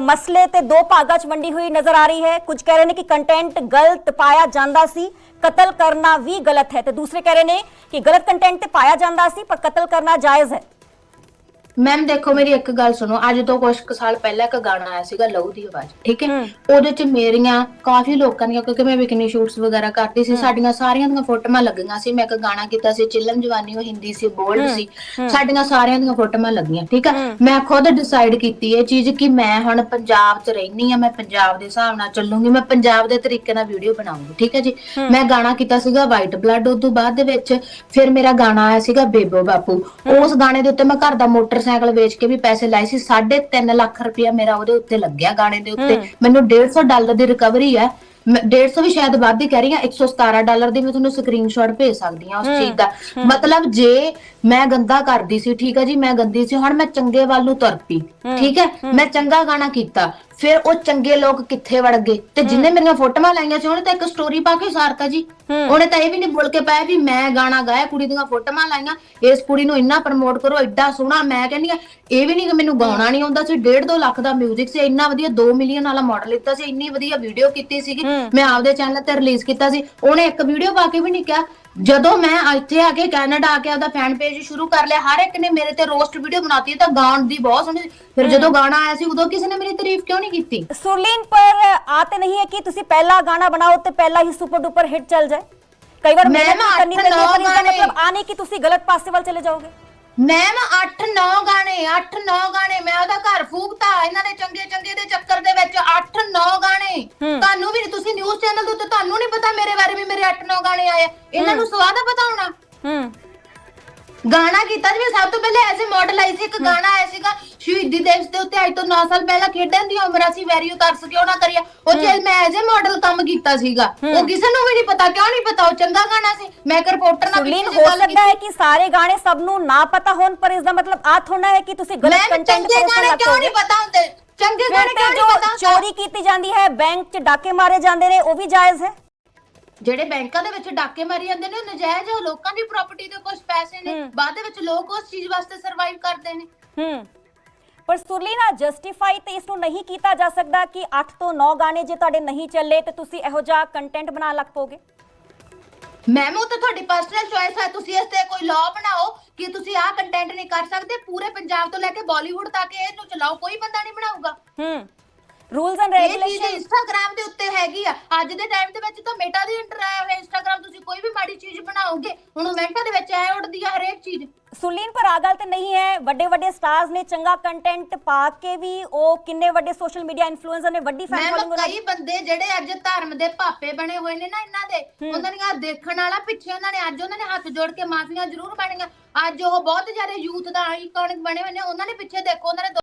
Speaker 1: ਮਸਲੇ ਤੇ ਦੋ ਭਾਗਾਂ 'ਚ ਵੰਡੀ ਹੋਈ ਨਜ਼ਰ ਆ ਰਹੀ ਹੈ। ਕੁਝ ਕਹਿ ਰਹੇ ਨੇ ਕਿ ਕੰਟੈਂਟ ਗਲਤ ਪਾਇਆ ਜਾਂਦਾ ਸੀ ਕਤਲ ਕਰਨਾ ਵੀ ਗਲਤ ਹੈ ਤੇ ਦੂਸਰੇ ਕਹਿ ਰਹੇ ਨੇ ਕਿ ਗਲਤ ਕੰਟੈਂਟ ਤੇ ਪਾਇਆ ਜਾਂਦਾ ਸੀ ਪਰ ਕਤਲ ਕਰਨਾ ਜਾਇਜ਼ ਹੈ।
Speaker 2: ਮੈਮ ਦੇਖੋ ਮੇਰੀ ਇੱਕ ਗੱਲ ਸੁਣੋ ਅੱਜ ਤੋਂ ਕੁਝ ਕੁ ਸਾਲ ਪਹਿਲਾਂ ਇੱਕ ਗਾਣਾ ਆਇਆ ਸੀਗਾ ਲਹੂ ਦੀ ਆਵਾਜ਼ ਠੀਕ ਹੈ? ਉਹਦੇ ਚ ਮੇਰੀਆਂ ਕਾਫੀ ਲੋਕਾਂ ਦੀਆਂ ਕਿਉਂਕਿ ਮੈਂ ਵਿਕਨੀ ਸ਼ੂਟਸ ਵਗੈਰਾ ਕਰਦੀ ਸੀ ਸਾਡੀਆਂ ਸਾਰਿਆਂ ਦੀਆਂ ਫੋਟੋਆਂ ਲੱਗੀਆਂ ਸੀ ਮੈਂ ਇੱਕ ਗਾਣਾ ਕੀਤਾ ਸੀ ਚਿਲਮ ਜਵਾਨੀ ਉਹ ਹਿੰਦੀ ਸੀ ਬੋਲਡ ਸੀ ਸਾਡੀਆਂ ਸਾਰਿਆਂ ਦੀਆਂ ਫੋਟੋਆਂ ਲੱਗੀਆਂ ਠੀਕ ਹੈ? ਮੈਂ ਖੁਦ ਡਿਸਾਈਡ ਕੀਤੀ ਇਹ ਚੀਜ਼ ਕਿ ਮੈਂ ਹੁਣ ਪੰਜਾਬ 'ਚ ਰਹਿਨੀ ਆ ਮੈਂ ਪੰਜਾਬ ਦੇ ਹਿਸਾਬ ਨਾਲ ਚੱਲੂੰਗੀ ਮੈਂ ਪੰਜਾਬ ਦੇ ਤਰੀਕੇ ਨਾਲ ਵੀਡੀਓ ਬਣਾਉਂਗੀ ਠੀਕ ਹੈ ਜੀ? ਮੈਂ ਗਾਣਾ ਕੀਤਾ ਸੀਗਾ ਵਾਈਟ ਬਲੱਡ ਉਸ ਤੋਂ ਬਾਅਦ ਦੇ ਵਿੱਚ ਫਿਰ ਮੇਰਾ ਗਾਣਾ ਆਇਆ ਸੀਗਾ ਬੇਬੋ ਬਾਪੂ ਉਸ ਗਾਣੇ ਦੇ ਉੱਤੇ ਮੈਂ ਘਰ ਦਾ ਮੋਟਰਸਾਈਕਲ ਵੇਚ ਕੇ ਵੀ ਪੈਸੇ ਲਾਏ ਸੀ 3.5 ਲੱਖ ਰੁਪਇਆ ਮੇਰਾ ਉਹਦੇ ਉੱਤੇ ਲੱਗਿਆ ਗਾਣੇ ਦੇ ਉੱਤੇ। ਮੈਨੂੰ 150 ਡਾਲਰ ਦੀ ਰਿਕਵਰੀ ਹੈ। ਮੈਂ 150 ਵੀ ਸ਼ਾਇਦ ਵੱਧ ਹੀ ਕਹਿ ਰਹੀ ਹਾਂ 117 ਡਾਲਰ ਦੀ ਮੈਂ ਤੁਹਾਨੂੰ ਸਕਰੀਨਸ਼ਾਟ ਭੇਜ ਸਕਦੀ ਹਾਂ ਉਸ ਚੀਜ਼ ਦਾ। ਮਤਲਬ ਜੇ ਮੈਂ ਗੰਦਾ ਕਰਦੀ ਸੀ ਠੀਕ ਹੈ ਜੀ ਮੈਂ ਗੰਦੀ ਸੀ ਹੁਣ ਮੈਂ ਚੰਗੇ ਵੱਲ ਨੂੰ ਤੁਰ ਪਈ ਠੀਕ ਹੈ। ਮੈਂ ਚੰਗਾ ਗਾਣਾ ਕੀਤਾ ਫਿਰ ਉਹ ਚੰਗੇ ਲੋਕ ਕਿੱਥੇ ਵੜ ਗਏ? ਤੇ ਜਿੰਨੇ ਮੇਰੀਆਂ ਫੋਟੋਆਂ ਲਾਈਆਂ ਸੀ ਉਹਨੇ ਤਾਂ ਇੱਕ ਸਟੋਰੀ ਪਾ ਕੇ ਸਾਰਤਾ ਜੀ। ਉਹਨੇ ਤਾਂ ਇਹ ਵੀ ਨਹੀਂ ਬੋਲ ਕੇ ਪਾਇਆ ਵੀ ਮੈਂ ਗਾਣਾ ਗਾਇਆ ਕੁੜੀ ਦੀਆਂ ਫੋਟੋਆਂ ਲਾਈਆਂ। ਇਸ ਕੁੜੀ ਨੂੰ ਇੰਨਾ ਪ੍ਰਮੋਟ ਕਰੋ ਐਡਾ ਸੋਹਣਾ ਮੈਂ ਕਹਿੰਦੀ ਆ ਇਹ ਵੀ ਨਹੀਂ ਕਿ ਮੈਨੂੰ ਗਾਉਣਾ ਨਹੀਂ ਆਉਂਦਾ ਸੀ। 1.5 2 ਲੱਖ ਦਾ 뮤직 ਸੀ ਇੰਨਾ ਵਧੀਆ 2 ਮਿਲੀਅਨ ਵਾਲਾ ਮਾਡਲ ਲਿੱਤਾ ਸੀ ਇੰਨੀ ਵਧੀਆ ਵੀਡੀਓ ਕੀਤੀ ਸੀਗੀ। ਮੈਂ ਆਪਦੇ ਚੈਨਲ ਤੇ ਰਿਲੀਜ਼ ਕੀਤਾ ਸੀ। ਉਹਨੇ ਇੱਕ ਵੀਡੀਓ ਪਾ ਕੇ ਵੀ ਨਹੀਂ ਕਿਹਾ ਜਦੋਂ ਮੈਂ ਇੱਥੇ ਆ ਕੇ ਕੈਨੇਡਾ ਆ ਕੇ ਆਪਦਾ ਫੈਨ ਪੇਜ ਸ਼ੁਰੂ ਕਰ ਲਿਆ ਹਰ ਇੱਕ ਨੇ ਮੇਰੇ ਤੇ ਰੋਸਟ ਵੀਡੀਓ ਬਣਾਤੀ ਤਾਂ ਗਾਉਣ ਦੀ ਬਹੁਤ ਸੋਹਣੀ ਫਿਰ ਜਦੋਂ ਗਾਣਾ ਆਇਆ ਸੀ ਉਦੋਂ ਕਿਸੇ ਨੇ ਮੇਰੀ ਤਾਰੀਫ ਕਿਉਂ ਨਹੀਂ ਕੀਤੀ?
Speaker 1: ਸੁਰਲੀਨ ਪਰ ਆਤੇ ਨਹੀਂ ਹੈ ਕਿ ਤੁਸੀਂ ਪਹਿਲਾ ਗਾਣਾ ਬਣਾਓ ਤੇ ਪਹਿਲਾ ਹੀ ਸੁਪਰ ਡੂਪਰ ਹਿੱਟ ਚੱਲ ਜਾਏ। ਕਈ ਵਾਰ ਮਿਹਨਤ ਕਰਨੀ ਪੈਂਦੀ ਮਤਲਬ ਆਨੇ ਕਿ ਤੁਸੀਂ ਗਲਤ ਪਾਸੇ ਵੱਲ ਚਲੇ ਜਾਓਗੇ।
Speaker 2: ਮੈਮ 8 9 ਗਾਣੇ 8 9 ਗਾਣੇ ਮੈਂ ਉਹਦਾ ਘਰ ਫੂਕਤਾ ਇਹਨਾਂ ਦੇ ਚੰਗੇ ਚੰਗੇ ਦੇ ਚੱਕਰ ਦੇ ਵਿੱਚ 8 9 ਗਾਣੇ। ਤੁਹਾਨੂੰ ਵੀ ਤੁਸੀਂ ਨਿਊਜ਼ ਚੈਨਲ ਦੇ ਉੱਤੇ ਤੁਹਾਨੂੰ ਨਹੀਂ ਪਤਾ ਮੇਰੇ ਬਾਰੇ ਵੀ ਮੇਰੇ 8 9 ਗਾਣੇ ਆਏ ਇਹਨਾਂ ਨੂੰ ਸਵਾਦ ਪਤਾ ਹੋਣਾ
Speaker 1: ਹੂੰ।
Speaker 2: ਗਾਣਾ ਕੀਤਾ ਜਿਵੇਂ ਸਭ ਤੋਂ ਪਹਿਲੇ ਅ ਮਾਡਲ ਆਈ ਸੀ ਇੱਕ ਗਾਣਾ ਆਇਆ ਸੀਗਾ ਸ਼ਹੀਦੀ ਦਿਵਸ ਦੇ ਉੱਤੇ ਅੱਜ ਤੋਂ 9 ਸਾਲ ਪਹਿਲਾਂ ਖੇਡਣ ਦੀ ਉਮਰ ਅਸੀਂ ਵੈਰੀਓ ਕਰ ਸਕਿਓ ਨਾ ਕਰੀਏ। ਉਹ ਚ ਮੈਂ ਐਜ਼ ਅ ਮਾਡਲ ਕੰਮ ਕੀਤਾ ਸੀਗਾ ਉਹ ਕਿਸੇ ਨੂੰ ਵੀ ਨਹੀਂ ਪਤਾ ਕਿਉਂ ਨਹੀਂ ਪਤਾ ਉਹ ਚੰਗਾ ਗਾਣਾ ਸੀ। ਮੈਂ ਇੱਕ ਰਿਪੋਰਟਰ ਨਾਲ
Speaker 1: ਸੁਰਲੀਨ
Speaker 2: ਪਿੱਛੇ
Speaker 1: ਹੋ ਸਕਦਾ ਹੈ ਕਿ ਸਾਰੇ ਗਾਣੇ ਸਭ ਨੂੰ ਨਾ ਪਤਾ ਹੋਣ ਪਰ ਇਸ ਦਾ ਮਤਲਬ ਆ ਥੋੜਾ ਹੈ ਕਿ ਤੁਸੀਂ ਗਲਤ
Speaker 2: ਮੈਂ
Speaker 1: ਕੰਟੈਂਟ
Speaker 2: ਚੰਗੇ ਗਾਣੇ ਕਿਉਂ ਨਹੀਂ ਪਤਾ ਹੁੰਦੇ? ਚੰਗੇ ਗਾਣੇ ਕਿਉਂ ਨਹੀਂ
Speaker 1: ਜੋ
Speaker 2: ਪਤਾ?
Speaker 1: ਚੋਰੀ ਕੀਤੀ ਜਾਂਦੀ ਹੈ ਬੈਂਕ 'ਚ ਡਾਕੇ ਮਾਰੇ ਜਾਂਦੇ ਨੇ ਉਹ ਵੀ ਜਾਇਜ਼ ਹੈ।
Speaker 2: ਜਿਹੜੇ ਬੈਂਕਾਂ ਦੇ ਵਿੱਚ ਡਾਕੇ ਮਾਰੀ ਜਾਂਦੇ ਨੇ ਉਹ ਨਜਾਇਜ਼ ਉਹ ਲੋਕਾਂ ਦੀ ਪ੍ਰਾਪਰਟੀ ਦੇ ਕੁਝ ਪੈਸੇ ਨੇ ਬਾਅਦ ਦੇ ਵਿੱਚ ਲੋਕ ਉਸ ਚੀਜ਼ ਵਾਸਤੇ ਸਰਵਾਈਵ ਕਰਦੇ ਨੇ।
Speaker 1: ਹੂੰ। ਪਰ ਸੁਰਲੀਨਾ ਜਸਟੀਫਾਈ ਤੇ ਇਸ ਨੂੰ ਨਹੀਂ ਕੀਤਾ ਜਾ ਸਕਦਾ ਕਿ 8 ਤੋਂ 9 ਗਾਣੇ ਜੇ ਤੁਹਾਡੇ ਨਹੀਂ ਚੱਲੇ ਤੇ ਤੁਸੀਂ ਇਹੋ ਜਿਹਾ ਕੰਟੈਂਟ ਬਣਾਉਣ ਲੱਗ ਪੋਗੇ?
Speaker 2: ਮੈਮ ਉਹ ਤਾਂ ਤੁਹਾਡੀ ਪਰਸਨਲ ਚੋਇਸ ਹੈ। ਤੁਸੀਂ ਇਸ ਤੇ ਕੋਈ ਲਾਅ ਬਣਾਓ ਕਿ ਤੁਸੀਂ ਆਹ ਕੰਟੈਂਟ ਨਹੀਂ ਕਰ ਸਕਦੇ। ਪੂਰੇ ਪੰਜਾਬ ਤੋਂ ਲੈ ਕੇ ਬਾਲੀਵੁੱਡ ਤੱਕ ਇਹਨੂੰ ਚਲਾਓ। ਕੋਈ ਬੰਦਾ ਨਹੀਂ ਬਣਾਊਗਾ।
Speaker 1: ਹੂੰ। ਰੂਲਸ ਐਂਡ
Speaker 2: ਇਹ
Speaker 1: ਰੈਗੂਲੇਸ਼ਨ
Speaker 2: ਇੰਸਟਾਗ੍ਰam ਦੇ ਉੱਤੇ ਹੈਗੀ ਆ। ਅੱਜ ਦੇ ਟਾਈਮ ਦੇ ਵਿੱਚ ਤਾਂ ਮੇਟਾ ਦੀ ਇੰਟਰ ਆਇਆ ਹੋਇਆ ਇੰਸਟਾਗ੍ਰam ਤੁਸੀਂ ਕੋਈ ਵੀ ਮਾੜੀ ਚੀਜ਼ ਬਣਾਓਗੇ ਹੁਣ ਮਿੰਟਾਂ ਦੇ ਵਿੱਚ ਐ ਉੱਡਦੀ ਆ ਹਰੇਕ ਚੀਜ਼।
Speaker 1: ਸੁਰਲੀਨ ਪਰ ਆ ਗੱਲ ਤੇ ਨਹੀਂ ਹੈ। ਵੱਡੇ ਵੱਡੇ ਸਟਾਰਸ ਨੇ ਚੰਗਾ ਕੰਟੈਂਟ ਪਾ ਕੇ ਵੀ ਉਹ ਕਿੰਨੇ ਵੱਡੇ ਸੋਸ਼ਲ ਮੀਡੀਆ ਇਨਫਲੂਐਂਸਰ ਨੇ ਵੱਡੀ ਫੈਨ ਫੋਲੋਇੰਗ ਉਹਨਾਂ
Speaker 2: ਕਈ ਬੰਦੇ ਜਿਹੜੇ ਅੱਜ ਧਰਮ ਦੇ ਭਾਪੇ ਬਣੇ ਹੋਏ ਨੇ ਨਾ ਇਹਨਾਂ ਦੇ ਉਹਨਾਂ ਦੀਆਂ ਦੇਖਣ ਵਾਲਾ ਪਿੱਛੇ ਉਹਨਾਂ ਨੇ ਅੱਜ ਉਹਨਾਂ ਨੇ ਹੱਥ ਜੋੜ ਕੇ ਮਾਫੀਆਂ ਜ਼ਰੂਰ ਬਣੀਆਂ। ਅੱਜ ਉਹ ਬਹੁਤ ਜ਼ਿਆਦਾ ਯੂਥ ਦਾ ਆਈਕੋਨਿਕ ਬਣੇ ਹੋਏ ਨੇ ਉਹਨਾਂ ਨੇ ਪਿੱਛੇ ਦੇਖੋ ਉਹਨਾਂ ਨੇ